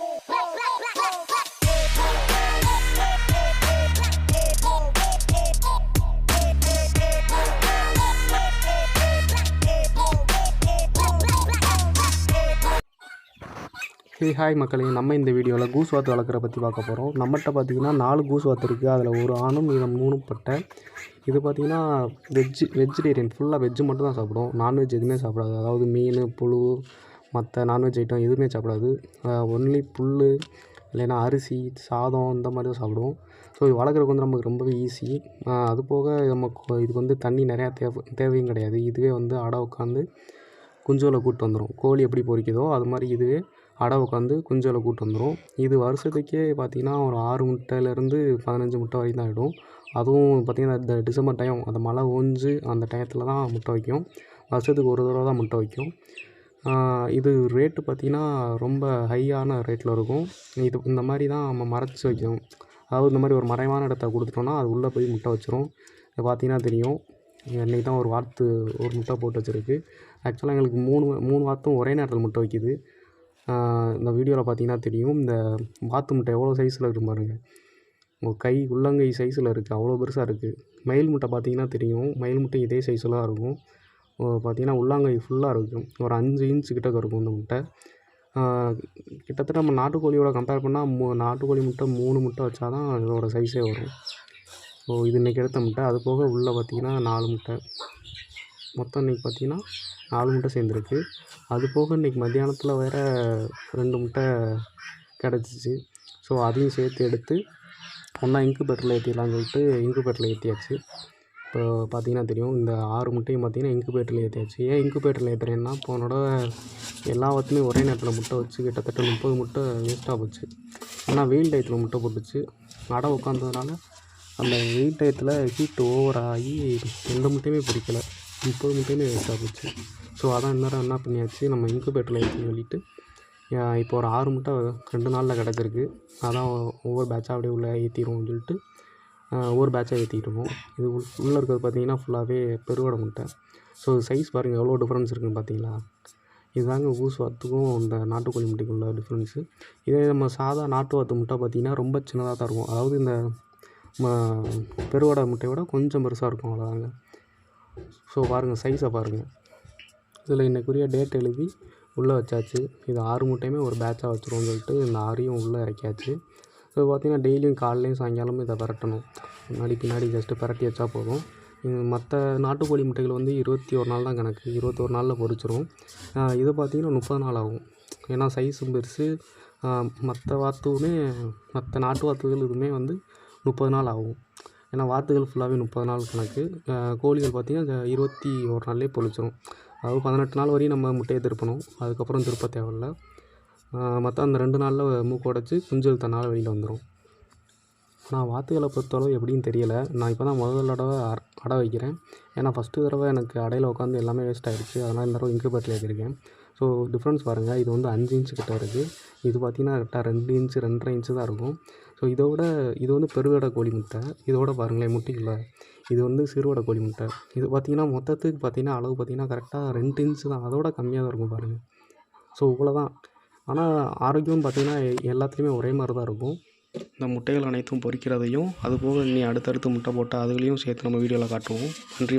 Hey hi மக்களே. நம்ம இந்த வீடியோவில் கூஸ் வாத்து வளர்க்குற பற்றி பார்க்க போகிறோம் நம்மகிட்ட பார்த்தீங்கன்னா நாலு கூஸ் வாத்து இருக்குது அதில் ஒரு ஆணும் மீதம் மூணு பட்டை. இது பார்த்தீங்கன்னா வெஜ்ஜு வெஜிடேரியன். ஃபுல்லாக வெஜ்ஜு மட்டும் தான் சாப்பிடும் நான்வெஜ் எதுவுமே சாப்பிடாது. அதாவது மீன் புழு மற்ற நான்வெஜ் ஐட்டம் எதுவுமே சாப்பிடாது. ஒன்லி புல் இல்லைன்னா அரிசி சாதம் இந்த மாதிரி தான் சாப்பிடும் ஸோ இது வளர்க்குறதுக்கு வந்து நமக்கு ரொம்பவே ஈஸி அது போக நமக்கு இதுக்கு வந்து தண்ணி நிறையா தேவை தேவையும் கிடையாது. இதுவே வந்து அடை உட்காந்து குஞ்சுகளை கூப்பிட்டு வந்துடும் கோழி எப்படி பொரிக்குதோ அது மாதிரி இதுவே அடை உட்காந்து குஞ்சுகளை கூப்பிட்டு வந்துடும் இது வருஷத்துக்கே பார்த்திங்கன்னா ஒரு ஆறு முட்டையிலேருந்து பதினஞ்சு முட்டை வரைக்கும் தான் ஆகிடும் அதுவும் பார்த்திங்கன்னா இந்த டிசம்பர் டைம் அந்த மழை ஓஞ்சு அந்த டயத்தில் தான் முட்டை வைக்கும். வருஷத்துக்கு ஒரு தடவை தான் முட்டை வைக்கும். இது ரேட்டு பார்த்திங்கன்னா ரொம்ப ஹையான ரேட்டில் இருக்கும். இது இந்த மாதிரி தான் நம்ம மறைச்சி வைக்கணும். அதாவது இந்த மாதிரி ஒரு மறைவான இடத்த கொடுத்துட்டோன்னா அது உள்ளே போய் முட்டை வச்சிரும். இது பார்த்திங்கன்னா தெரியும். இன்றைக்கி தான் ஒரு வாத்து ஒரு முட்டை போட்டு வச்சிருக்கு. ஆக்சுவலாக எங்களுக்கு மூணு மூணு வாத்தும் ஒரே நேரத்தில் முட்டை வைக்கிது. இந்த வீடியோவில் பார்த்தீங்கன்னா தெரியும். இந்த வாத்து முட்டை எவ்வளோ சைஸில் இருக்கு பாருங்கள் உங்கள் கை உள்ளங்கை சைஸில் இருக்குது அவ்வளோ பெருசாக இருக்குது மயில் முட்டை பார்த்தீங்கன்னா தெரியும். மயில் முட்டை இதே சைஸில் தான் இருக்கும். பார்த்தீங்கன்னா உள்ளாங்கை ஃபுல்லாக இருக்கும். ஒரு அஞ்சு இன்ச்சு கிட்டக்க இருக்கும் இந்த முட்டை. கிட்டத்தட்ட நம்ம நாட்டுக்கோழியோட கம்பேர் பண்ணால் மூ நாட்டுக்கோழி முட்டை மூணு முட்டை வச்சா தான் இதோட சைஸே வரும். ஸோ இது இன்றைக்கி எடுத்த முட்டை. அது போக உள்ளே பார்த்தீங்கன்னா நாலு முட்டை. மொத்தம் இன்றைக்கி பார்த்தீங்கன்னா நாலு முட்டை சேர்ந்துருக்கு. அது போக இன்றைக்கி மத்தியானத்தில் வேறு ரெண்டு முட்டை கிடச்சிச்சு. ஸோ அதையும் சேர்த்து எடுத்து ஒன்றா இன்குபேட்டரில் ஏற்றிடலான்னு சொல்லிட்டு இன்குபேட்டரில் ஏற்றியாச்சு இப்போ பார்த்தீங்கன்னா தெரியும் இந்த ஆறு முட்டையும் பார்த்தீங்கன்னா இன்குபேட்டரில் ஏற்றியாச்சு ஏன் இன்குபேட்டரில் ஏற்றுறேன்னா போனோட எல்லா ஒரே நேரத்தில் முட்டை வச்சு கிட்டத்தட்ட முப்பது முட்டை வேஸ்ட்டாக போச்சு. ஏன்னா வெயில் டயத்தில் முட்டை போட்டுச்சு. அடை உட்காந்ததுனால அந்த வெயில் டயத்தில் ஹீட் ஓவர் ஆகி எந்த முட்டையுமே பிடிக்கல. முப்பது முட்டையுமே வேஸ்ட்டாக போச்சு. ஸோ அதான் இந்நேரம் என்ன பண்ணியாச்சு நம்ம இன்குபேட்டரில் ஏற்றின்னு சொல்லிவிட்டு இப்போ ஒரு ஆறு முட்டை ரெண்டு நாளில் கிடச்சிருக்கு. அதான் ஒவ்வொரு பேட்சாக அப்படியே உள்ளே ஏற்றிடுவோம்னு சொல்லிட்டு ஒவ்வொரு பேட்சாக ஏற்றிக்கிட்டு இருக்கோம் இது உள் உள்ளே இருக்கிறது பார்த்தீங்கன்னா ஃபுல்லாகவே பெருவடை முட்டை. ஸோ சைஸ் பாருங்கள் எவ்வளோ டிஃப்ரென்ஸ் இருக்குதுன்னு பார்த்தீங்களா இதுதாங்க ஊஸ் வாத்துக்கும் இந்த நாட்டுக்கோழி முட்டைக்கும் உள்ள டிஃப்ரென்ஸு இதே நம்ம சாதா நாட்டு வாத்து முட்டை பார்த்திங்கன்னா ரொம்ப சின்னதாக தான் இருக்கும். அதாவது இந்த பெருவடை முட்டையை விட கொஞ்சம் பெருசாக இருக்கும் அவ்வளோதாங்க ஸோ பாருங்கள் சைஸை பாருங்கள் இதில் இன்றைக்குரிய டேட் எழுதி உள்ளே வச்சாச்சு. இது ஆறு முட்டையுமே ஒரு பேட்சாக வச்சுருவோம் சொல்லிட்டு இந்த ஆறையும் உள்ளே இறக்கியாச்சு. ஸோ பார்த்திங்கன்னா டெய்லியும் காலையிலையும் சாயங்காலமும் இதை பரட்டணும். முன்னாடி பின்னாடி ஜஸ்ட்டு பரட்டி வச்சா போதும். மற்ற நாட்டுக்கோழி முட்டைகள் வந்து இருபத்தி ஒரு நாள் தான் கணக்கு. இருபத்தொரு நாளில் பொறிச்சிரும் இது பார்த்திங்கன்னா முப்பது நாள் ஆகும். ஏன்னா சைஸும் பெருசு. மற்ற வாத்துவுமே மற்ற நாட்டு வாத்துகள் இதுவுமே வந்து முப்பது நாள் ஆகும். ஏன்னா வாத்துகள் ஃபுல்லாகவே முப்பது நாள் கணக்கு. கோழிகள் பார்த்திங்கன்னா இருபத்தி ஒரு நாள்லேயே பொழிச்சிரும் அதாவது பதினெட்டு நாள் வரையும் நம்ம முட்டையை திருப்பணும். அதுக்கப்புறம் திருப்ப தேவையில்ல. மற்ற அந்த ரெண்டு நாளில் மூக்கு உடச்சி குஞ்சல் தன்னால் வெளியில் வந்துடும் நான் வாத்துகளை பொறுத்தளவு எப்படின்னு தெரியலை. நான் இப்போ தான் முதல் தடவை அடை வைக்கிறேன். ஏன்னா ஃபஸ்ட்டு தடவை எனக்கு அடையில் உட்காந்து எல்லாமே வேஸ்ட் ஆகிடுச்சு அதனால் இந்த தடவை இன்குபேட்டில் வச்சுருக்கேன் ஸோ டிஃப்ரென்ஸ் பாருங்கள் இது வந்து அஞ்சு இன்ச்சு கிட்ட இருக்குது இது பார்த்திங்கன்னா கரெக்டாக ரெண்டு இன்ச்சு ரெண்டரை இன்ச்சு தான் இருக்கும். ஸோ இதோட இது வந்து பெருவடை கோழி முட்டை. இதோட பாருங்களேன் முட்டிக்கல இது வந்து சிறுவடை கோழி முட்டை. இது பார்த்திங்கன்னா மொத்தத்துக்கு பார்த்திங்கன்னா அளவு பார்த்திங்கன்னா கரெக்டாக ரெண்டு இன்ச்சு தான். அதோட கம்மியாக தான் இருக்கும் பாருங்கள் ஸோ இவ்வளோ தான் ஆனால் ஆரோக்கியம்னு பார்த்திங்கன்னா எல்லாத்துலேயுமே ஒரே மாதிரி தான் இருக்கும். இந்த முட்டைகள் அனைத்தும் பொரிக்கிறதையும் அதுபோக நீ அடுத்தடுத்து முட்டை போட்டால் அதுகளையும் சேர்த்து நம்ம வீடியோவில் காட்டுவோம். நன்றி.